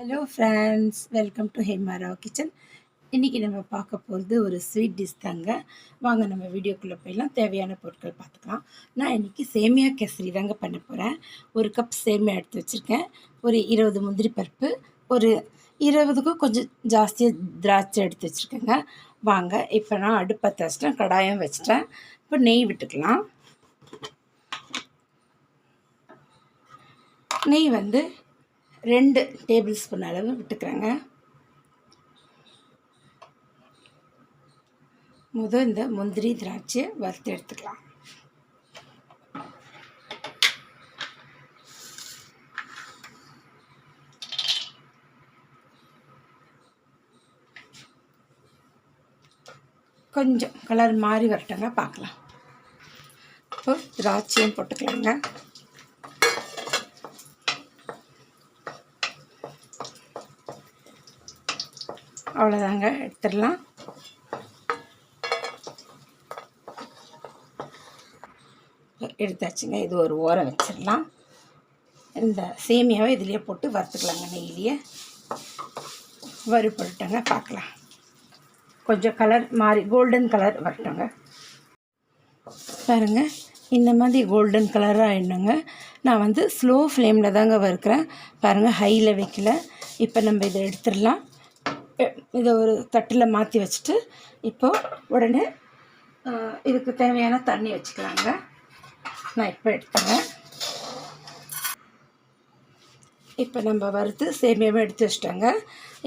Hello friends welcome to Hemarao kitchen இன்றைக்கி நம்ம பார்க்க போகிறது ஒரு ஸ்வீட் டிஷ் தாங்க. வாங்க நம்ம வீடியோக்குள்ளே போயெல்லாம் தேவையான பொருட்கள் பார்த்துக்கலாம். நான் இன்றைக்கி சேமியா கேசரி தாங்க பண்ண போகிறேன் ஒரு கப் சேமியா எடுத்து வச்சுருக்கேன். ஒரு இருபது முந்திரி பருப்பு ஒரு இருபதுக்கும் கொஞ்சம் ஜாஸ்தியாக திராட்சை எடுத்து வச்சுருக்கேங்க. வாங்க இப்போ நான் அடுப்பத்தை வச்சிட்டேன் கடாயம் வச்சிட்டேன். இப்போ நெய் விட்டுக்கலாம். நெய் வந்து ரெண்டு டேபிள் ஸ்பூன் அளவு விட்டுக்கிறேங்க. முதல் இந்த முந்திரி திராட்சை வறுத்து எடுத்துக்கலாம். கொஞ்சம் கலர் மாறி வரட்டங்க பார்க்கலாம். இப்போ திராட்சையும் போட்டுக்கலாங்க. அவ்வளோதாங்க எடுத்துடலாம். எடுத்தாச்சுங்க இது ஒரு ஓரம் வச்சிடலாம். இந்த சேமியாவை இதுலேயே போட்டு வறுத்துக்கலாங்க நெய்லியே வறுபட்டுங்க பார்க்கலாம். கொஞ்சம் கலர் மாறி கோல்டன் கலர் வரட்டுங்க. பாருங்கள் இந்த மாதிரி கோல்டன் கலராக ஆயிடணுங்க. நான் வந்து ஸ்லோ ஃப்ளேமில் தாங்க வறுக்கிறேன். பாருங்கள் ஹையில் வைக்கல. இப்போ நம்ம இதை எடுத்துடலாம். இதை ஒரு தட்டில் மாற்றி வச்சுட்டு இப்போது உடனே இதுக்கு தேவையான தண்ணி வச்சுக்கலாங்க. நான் இப்போ எடுத்துறேன். இப்போ நம்ம வறுத்து சேமியாவும் எடுத்து வச்சிட்டோங்க.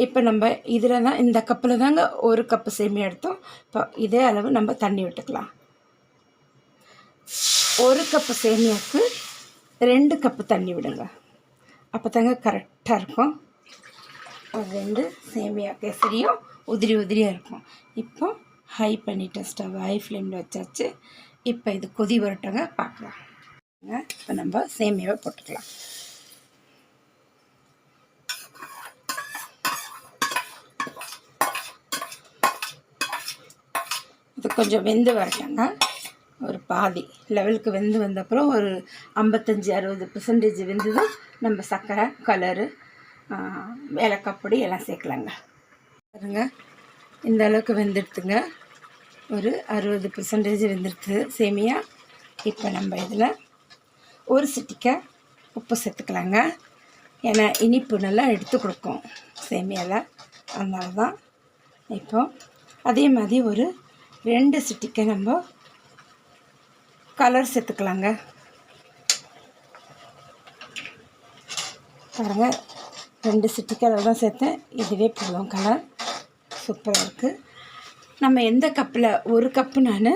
இப்போ நம்ம இதில் தான் இந்த கப்பில் தாங்க ஒரு கப்பு சேமியா எடுத்தோம். இப்போ இதே அளவு நம்ம தண்ணி விட்டுக்கலாம். ஒரு கப்பு சேமியாவுக்கு ரெண்டு கப்பு தண்ணி விடுங்க. அப்போ தாங்க கரெக்டாக இருக்கும். ரெண்டு சேமியா கேசரியும் உதிரி உதிரியாக இருக்கும். இப்போ ஹை பண்ணிட்டேன் ஸ்டவ் ஹை ஃப்ளேமில் வச்சாச்சு. இப்போ இது கொதி வரட்டங்க பார்க்கலாம் இப்போ நம்ம சேமியாவை போட்டுக்கலாம். இது கொஞ்சம் வெந்து வரட்டங்க ஒரு பாதி லெவலுக்கு வெந்து வந்தப்புறம் ஒரு ஐம்பத்தஞ்சி அறுபது பர்சன்டேஜ் தான் நம்ம சர்க்கரை கலரு ஏலக்காய் எல்லாம் சேர்க்கலாங்க. பாருங்க இந்த அளவுக்கு வெந்துடுத்துங்க ஒரு அறுபது பர்சன்டேஜ் வெந்துடுத்து சேமியா. இப்போ நம்ம இதில் ஒரு சிட்டிக்காய் உப்பு சேர்த்துக்கலாங்க. ஏன்னா இனிப்பு நல்லா எடுத்து கொடுக்கும் சேமியாவில் அதனால தான் இப்போ அதே மாதிரி ஒரு ரெண்டு சிட்டிக்காய் நம்ம கலர் சேர்த்துக்கலாங்க. பாருங்கள் ரெண்டு சிட்டி தான் சேர்த்தேன். இதுவே போதும் கலர். சூப்பராக இருக்குது நம்ம எந்த கப்பில் ஒரு கப்பு நான்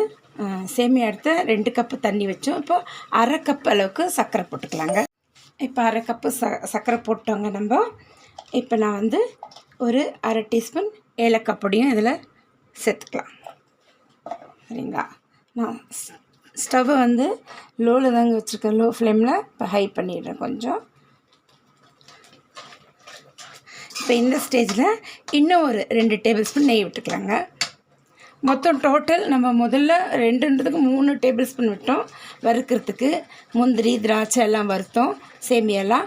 சேமியா எடுத்து ரெண்டு கப்பு தண்ணி வச்சோம். இப்போ அரை கப் அளவுக்கு சர்க்கரை போட்டுக்கலாங்க. இப்போ அரை கப்பு ச சர்க்கரை போட்டோங்க நம்ம. இப்போ நான் வந்து ஒரு அரை டீஸ்பூன் ஏலக்காய் பொடியும் இதில் சேர்த்துக்கலாம். சரிங்களா? நான் ஸ்டவ்வை வந்து லோவில் தாங்க வச்சுருக்கேன். லோ ஃப்ளேமில். இப்போ ஹை பண்ணிடுறேன் கொஞ்சம். இப்போ இந்த ஸ்டேஜில் இன்னும் ஒரு ரெண்டு டேபிள் ஸ்பூன் நெய் விட்டுக்கலாங்க. மொத்தம் டோட்டல் நம்ம முதல்ல ரெண்டுன்றதுக்கு மூணு டேபிள் ஸ்பூன் விட்டோம். வறுக்கிறதுக்கு முந்திரி திராட்சை எல்லாம் வறுத்தோம். சேமியெல்லாம்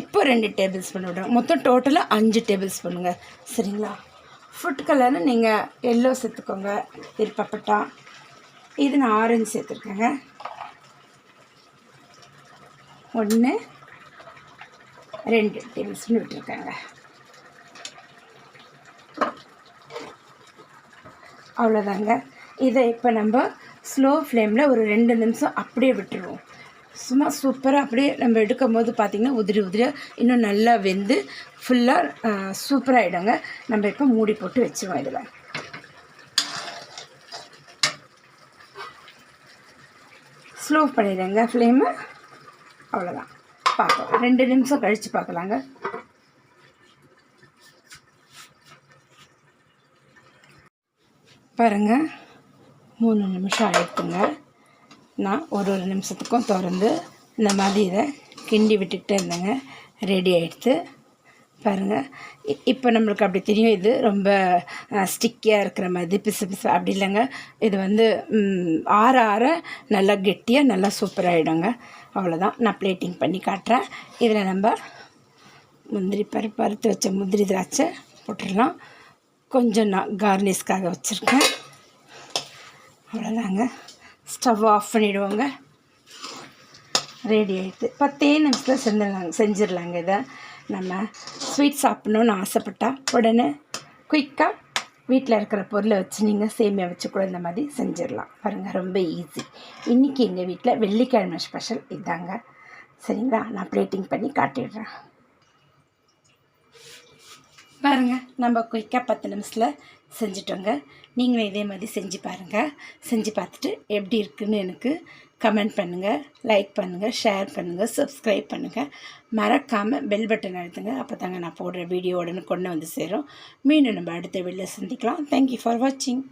இப்போ ரெண்டு டேபிள் ஸ்பூன் விடுறோம். மொத்தம் டோட்டலாக அஞ்சு டேபிள் ஸ்பூனுங்க. சரிங்களா? ஃபுட் கலர்னு நீங்கள் எல்லோ சேர்த்துக்கோங்க. விருப்பப்பட்டா இது நான் ஆரஞ்சு சேர்த்துருக்கேங்க. ஒன்று ரெண்டு டேபிள் ஸ்பூன் விட்டுருக்கேங்க. அவ்வளோதாங்க இதை இப்போ நம்ம ஸ்லோ ஃப்ளேமில் ஒரு ரெண்டு நிமிஷம் அப்படியே விட்டுருவோம். சும்மா சூப்பராக அப்படியே நம்ம எடுக்கும் போது பார்த்திங்கன்னா உதிரி உதிரியாக இன்னும் நல்லா வெந்து ஃபுல்லாக சூப்பராகிடுங்க நம்ம இப்போ மூடி போட்டு வச்சுருவோம் இதில். ஸ்லோ பண்ணிடுங்க ஃப்ளேமு அவ்வளோதான் பார்க்கலாம் ரெண்டு நிமிஷம் கழித்து பார்க்கலாங்க. பாருங்கள் மூணு நிமிஷம் ஆகிடுத்துங்க நான் ஒரு ஒரு நிமிஷத்துக்கும் திறந்து இந்த மாதிரி இதை கிண்டி விட்டுக்கிட்டே இருந்தேங்க. ரெடி ஆகிடுத்து பாருங்கள் இப்போ நம்மளுக்கு அப்படி தெரியும். இது ரொம்ப ஸ்டிக்கியாக இருக்கிற மாதிரி பிசு பிசு அப்படி இல்லைங்க. இது வந்து ஆற ஆற நல்லா கெட்டியாக நல்லா சூப்பராகிடுங்க அவ்வளோதான் நான் பிளேட்டிங் பண்ணி காட்டுறேன். இதில் நம்ம முந்திரி பருப்பு அறுத்து வச்ச முந்திரி திராட்சை போட்டுடலாம். கொஞ்சம் நான் கார்னிஷ்காக வச்சுருக்கேன். அவ்வளோதாங்க ஸ்டவ் ஆஃப் பண்ணிவிடுவோங்க ரெடி ஆகிடுது பத்தே நிமிஷத்தில் செஞ்சிடலாங்க செஞ்சிடலாங்க இதை. நம்ம ஸ்வீட் சாப்பிட்ணுன்னு ஆசைப்பட்டா உடனே குயிக்காக வீட்டில் இருக்கிற பொருளை வச்சு நீங்கள் சேமியா வச்சு கூட இந்த மாதிரி செஞ்சிடலாம். பாருங்கள் ரொம்ப ஈஸி இன்றைக்கி எங்கள் வீட்டில் வெள்ளிக்கிழமை ஸ்பெஷல் இதாங்க. சரிங்களா? நான் பிளேட்டிங் பண்ணி காட்டிடுறேன். பாருங்கள் நம்ம குயிக்காக பத்து நிமிஷத்தில் செஞ்சிட்டோங்க. நீங்களும் இதே மாதிரி செஞ்சு பாருங்கள் செஞ்சு பார்த்துட்டு எப்படி இருக்குன்னு எனக்கு கமெண்ட் பண்ணுங்கள் லைக் பண்ணுங்கள் ஷேர் பண்ணுங்கள் சப்ஸ்கிரைப் பண்ணுங்கள் மறக்காமல் பெல் பட்டன் அழுத்துங்க. அப்போ தாங்க நான் போடுற வீடியோ உடனே கொண்டு வந்து சேரும். மீண்டும் நம்ம அடுத்த வீடியோவில் சந்திக்கலாம். தேங்க்யூ ஃபார் வாட்சிங்